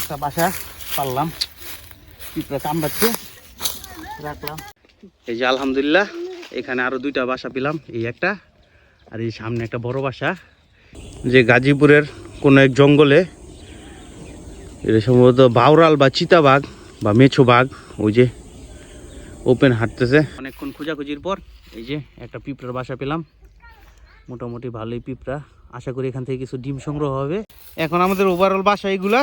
একটা বাসা পারলাম পিঁপড়া কামড়াচ্ছে। রাখলাম। এই যে আলহামদুলিল্লাহ, এখানে আরও দুইটা বাসা পেলাম, এই একটা আর এই সামনে একটা বড় বাসা। যে গাজীপুরের কোনো এক জঙ্গলে, এটা সম্ভবত বাউরাল বা চিতাবাঘ বা মেছো বাঘ ওই যে ওপেন হাঁটতেছে। অনেকক্ষণ খোঁজাখুঁজির পর এই যে একটা পিঁপড়ার বাসা পেলাম। মোটামুটি ভালোই পিঁপড়া। আশা করি এখান থেকে কিছু ডিম সংগ্রহ হবে। এখন আমাদের ওভারঅল বাসা এইগুলা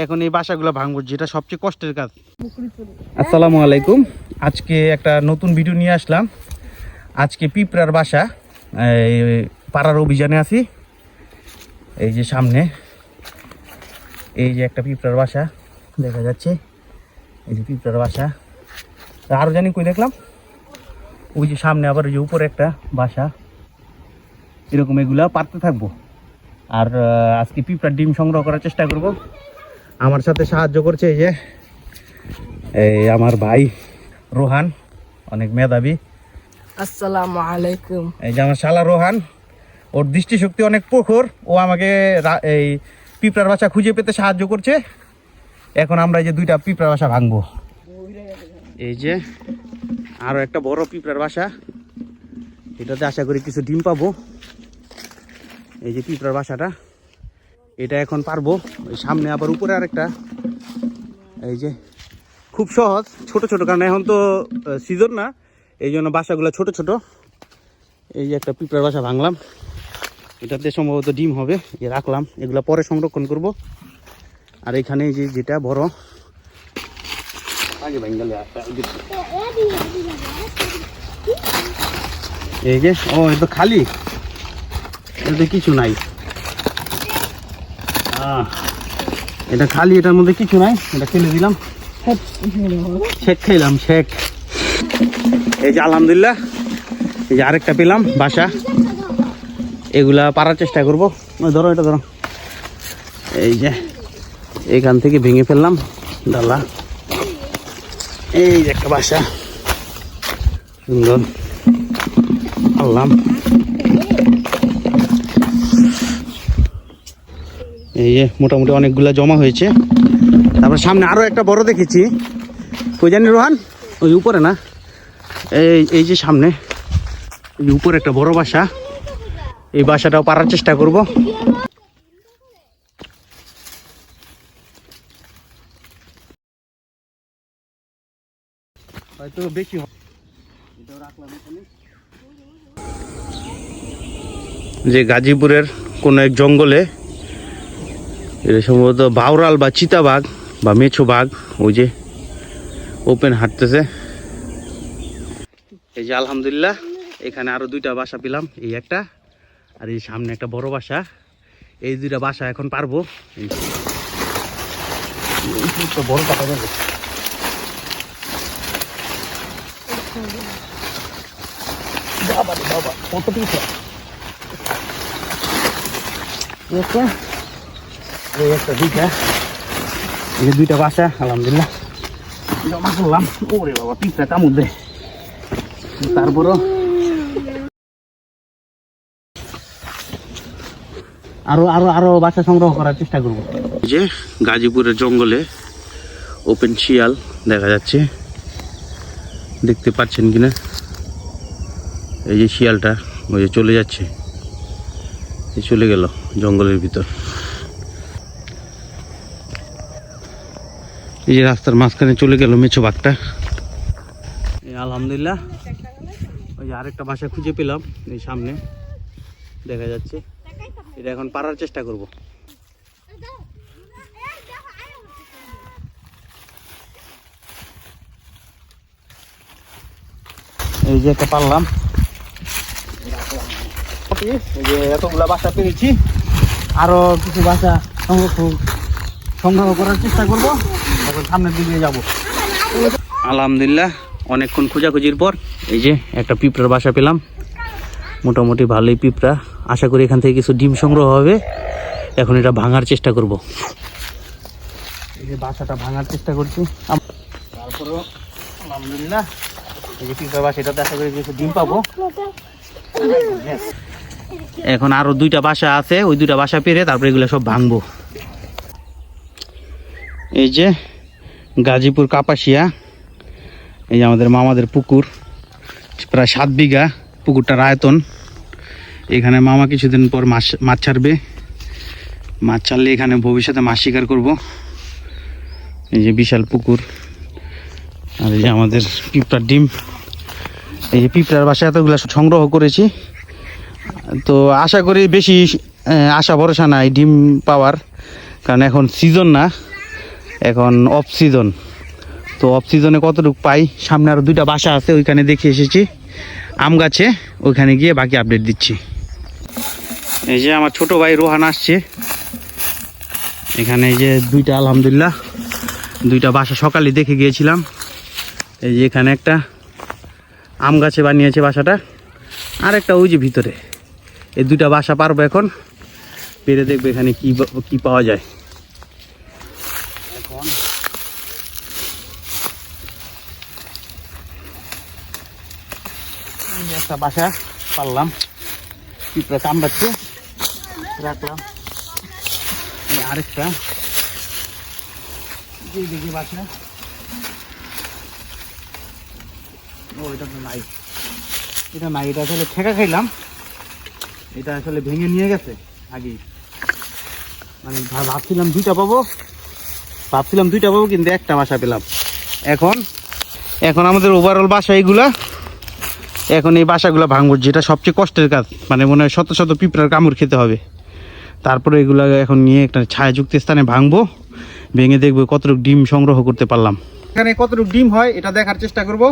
এখন এই বাসাগুলো ভাঙবো, যেটা সবচেয়ে কষ্টের কাজ। আসসালামু আলাইকুম। আজকে একটা নতুন ভিডিও নিয়ে আসলাম। আজকে পিঁপড়ার বাসা পাড়ার অভিযানে আছি। এই যে সামনে, এই যে একটা পিঁপড়ার বাসা, দেখা যাচ্ছে। এই যে পিঁপড়ার বাসা। আরও জানি কই দেখলাম? ওই যে সামনে আবার ওই যে উপরে একটা বাসা। এরকম এগুলা পারতে থাকব। আর আজকে পিঁপড়ার ডিম সংগ্রহ করার চেষ্টা করব। আমার সাথে সাহায্য করছে এই যে এই আমার ভাই রোহান অনেক মেধাবী। আসসালামু আলাইকুম। এই যে আমার শালা রোহান ওর দৃষ্টিশক্তি অনেক প্রখর ও আমাকে এই পিঁপড়ার বাসা খুঁজে পেতে সাহায্য করছে। এখন আমরা এই যে দুইটা পিঁপড়ার বাসা ভাঙবো। এই যে আরও একটা বড় পিঁপড়ার বাসা। এটাতে আশা করি কিছু ডিম পাবো। এই যে পিঁপড়ার বাসাটা। এটা এখন পারব। ওই সামনে আবার উপরে আরেকটা। এই যে, খুব সহজ, ছোট ছোট, কারণ এখন তো সিজন না। এই জন্য বাসাগুলো ছোট ছোট। এই যে একটা পিঁপড়ার বাসা ভাঙলাম। এটাতে সম্ভবত ডিম হবে এ রাখলাম। এগুলো পরে সংরক্ষণ করব। আর এখানে যে যেটা বড় এই যে- ও এটা খালি। এটাতে কিছু নাই। এটা খালি, এটার মধ্যে কিছু নাই। এটা ফেলে দিলাম। শেক খাইলাম শেক। এই যে আলহামদুলিল্লাহ, এই যে আরেকটা পেলাম বাসা। এগুলা পারার চেষ্টা করব। ধরো, এটা ধরো। এই যে, এখান থেকে ভেঙে ফেললাম ডালা। এই যে একটা বাসা। সুন্দর। আনলাম। এই যে মোটামুটি অনেকগুলা জমা হয়েছে। তারপর সামনে আরও একটা বড় দেখেছি। কই জানি রোহান? ওই উপরে না? এই এই যে সামনে। এই উপরে একটা বড় বাসা। এই বাসাটাও পারার চেষ্টা করব। যে গাজীপুরের কোনো এক জঙ্গলে এটা সম্ভবত বাউরাল বা চিতাবাঘ বা মেছো বাঘ ওই যে ওপেন হাঁটতেছে। এই যে আলহামদুলিল্লাহ এখানে আরও দুইটা বাসা পেলাম এই একটা আর এই সামনে একটা বড় বাসা। এই দুইটা বাসা এখন পারব। বড় পাতা যাবে বাবা বাবা কত একটা। এই একটা দুইটা এই দুইটা বাসা আলহামদুলিল্লাহ জমা করলাম ওরে তারপরও আরও আরও আরও বাসা সংগ্রহ করার চেষ্টা করব যে গাজীপুরের জঙ্গলে ওপেন শিয়াল দেখা যাচ্ছে দেখতে পাচ্ছেন কিনা এই যে শিয়ালটা, ওই যে চলে যাচ্ছে। চলে গেল জঙ্গলের ভিতর। এই যে রাস্তার মাঝখানে চলে গেল মেছো বাঘটা। আলহামদুলিল্লাহ। ওই যে আরেকটা বাসা খুঁজে পেলাম, এই সামনে। দেখা যাচ্ছে। এটা এখন পারার চেষ্টা করব। এই যে একটা পারলাম। এই যে এতগুলা বাসা পেরেছি। আরও কিছু বাসা সংগ্রহ সংগ্রহ করার চেষ্টা করব। এখন সামনের দিকে যাব। আলহামদুলিল্লাহ অনেকক্ষণ খোঁজাখুঁজির পর এই যে একটা পিঁপড়ার বাসা পেলাম। মোটামুটি ভালোই পিঁপড়া। আশা করি এখান থেকে কিছু ডিম সংগ্রহ হবে। এখন এটা ভাঙার চেষ্টা করব। এই যে বাসাটা ভাঙার চেষ্টা করছি। তারপরেও আলহামদুলিল্লাহ এই যে পিঁপড়া বাসা এটাতে আশা করি কিছু ডিম পাবো। এখন আরও দুইটা বাসা আছে ওই দুইটা বাসা পেরে তারপরে এগুলো সব ভাঙবো। এই যে গাজীপুর, কাপাসিয়া, এই যে আমাদের মামাদের পুকুর, প্রায় সাত বিঘা পুকুরটার আয়তন। এখানে মামা কিছুদিন পর মাছ মাছ ছাড়বে। মাছ ছাড়লে এখানে ভবিষ্যতে মাছ শিকার করব। এই যে বিশাল পুকুর। আর এই যে আমাদের পিঁপড়ার ডিম। এই যে পিঁপড়ার বাসা এতগুলো সংগ্রহ করেছি। তো আশা করি বেশি আশা ভরসা নাই ডিম পাওয়ার। কারণ এখন সিজন না। এখন অফ সিজন তো অফ সিজনে কতটুকু পাই? সামনে আরও দুইটা বাসা আছে, ওইখানে দেখে এসেছি। আম গাছে, ওইখানে গিয়ে বাকি আপডেট দিচ্ছি। এই যে আমার ছোট ভাই রোহান আসছে। এখানে এই যে দুইটা, আলহামদুলিল্লাহ, দুইটা বাসা সকালে দেখে গিয়েছিলাম। এই যে এখানে একটা আম গাছে বানিয়েছে বাসাটা। আর একটা ওই যে ভিতরে। এই দুইটা বাসা পারব এখন। পেরে দেখবে এখানে কি কি পাওয়া যায়। এখন। একটা বাসা, পারলাম। পিঁপড়া কামড়াচ্ছে। রাখলাম। আরেকটা। দিকে বাসা। ও, এটা তো নাই। এটা নাই, এটা আসলে ঠেকা খাইলাম। এটা আসলে ভেঙে নিয়ে গেছে, আগেই। মানে ভাবছিলাম দুইটা পাবো। ভাবছিলাম দুইটা পাবো কিন্তু একটা বাসা পেলাম। এখন এখন আমাদের ওভারঅল বাসা এইগুলা, এখন এই বাসাগুলো ভাঙবো, যেটা সবচেয়ে কষ্টের কাজ। মানে মনে হয় শত শত পিঁপড়ার কামড় খেতে হবে। তারপরে এগুলো এখন নিয়ে একটা ছায়াযুক্ত স্থানে ভাঙবো, ভেঙে দেখব কতটুকু ডিম সংগ্রহ করতে পারলাম। এখানে কতটুকু ডিম হয়, এটা দেখার চেষ্টা করব।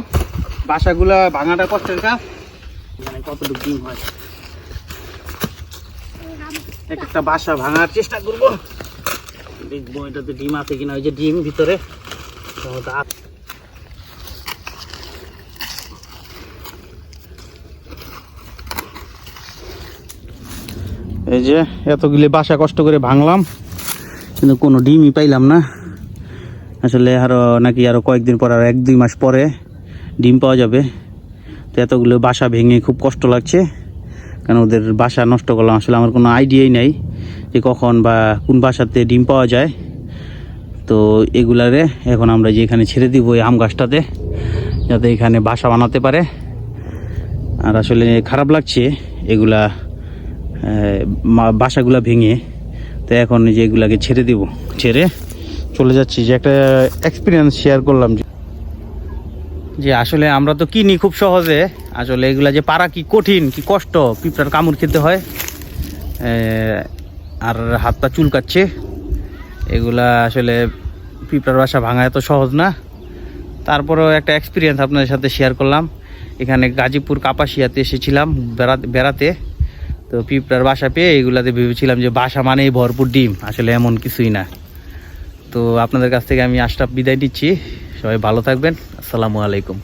বাসাগুলা ভাঙাটা কষ্টের কাজ। এখানে কতটুকু ডিম হয়। এক একটা বাসা ভাঙার চেষ্টা করব। দেখব এটাতে ডিম আছে কিনা? ওই যে ডিম ভিতরে। এই যে এতগুলি বাসা কষ্ট করে ভাঙলাম, কিন্তু কোনো ডিমই পাইলাম না। আসলে আরও নাকি আরও কয়েকদিন পর, আর এক দুই মাস পরে ডিম পাওয়া যাবে। তো এতগুলো বাসা ভেঙে খুব কষ্ট লাগছে, কারণ ওদের বাসা নষ্ট করলাম। আসলে আমার কোনো আইডিয়াই নেই। যে কখন বা কোন বাসাতে ডিম পাওয়া যায়, তো এগুলারে এখন আমরা যে এখানে ছেড়ে দিব এই আম গাছটাতে, যাতে এখানে বাসা বানাতে পারে। আর আসলে খারাপ লাগছে এগুলা বাসাগুলা ভেঙে। তো এখন যে এগুলাকে ছেড়ে দিব, ছেড়ে চলে যাচ্ছি। যে একটা এক্সপিরিয়েন্স শেয়ার করলাম যে আসলে আমরা তো কিনি খুব সহজে। আসলে এগুলা যে পারা কি কঠিন, কি কষ্ট, পিঁপড়ার কামড় খেতে হয়। আর হাতটা চুলকাচ্ছে। এগুলা আসলে পিঁপড়ার বাসা ভাঙা এত সহজ না। তারপরেও একটা এক্সপিরিয়েন্স আপনাদের সাথে শেয়ার করলাম। এখানে গাজীপুর কাপাসিয়াতে এসেছিলাম বেড়াতে বেড়াতে। তো পিঁপড়ার বাসা পেয়ে এগুলাতে ভেবেছিলাম যে বাসা মানেই ভরপুর ডিম, আসলে এমন কিছুই না। তো আপনাদের কাছ থেকে আমি আশরাফ বিদায় নিচ্ছি। সবাই ভালো থাকবেন। আসসালামু আলাইকুম।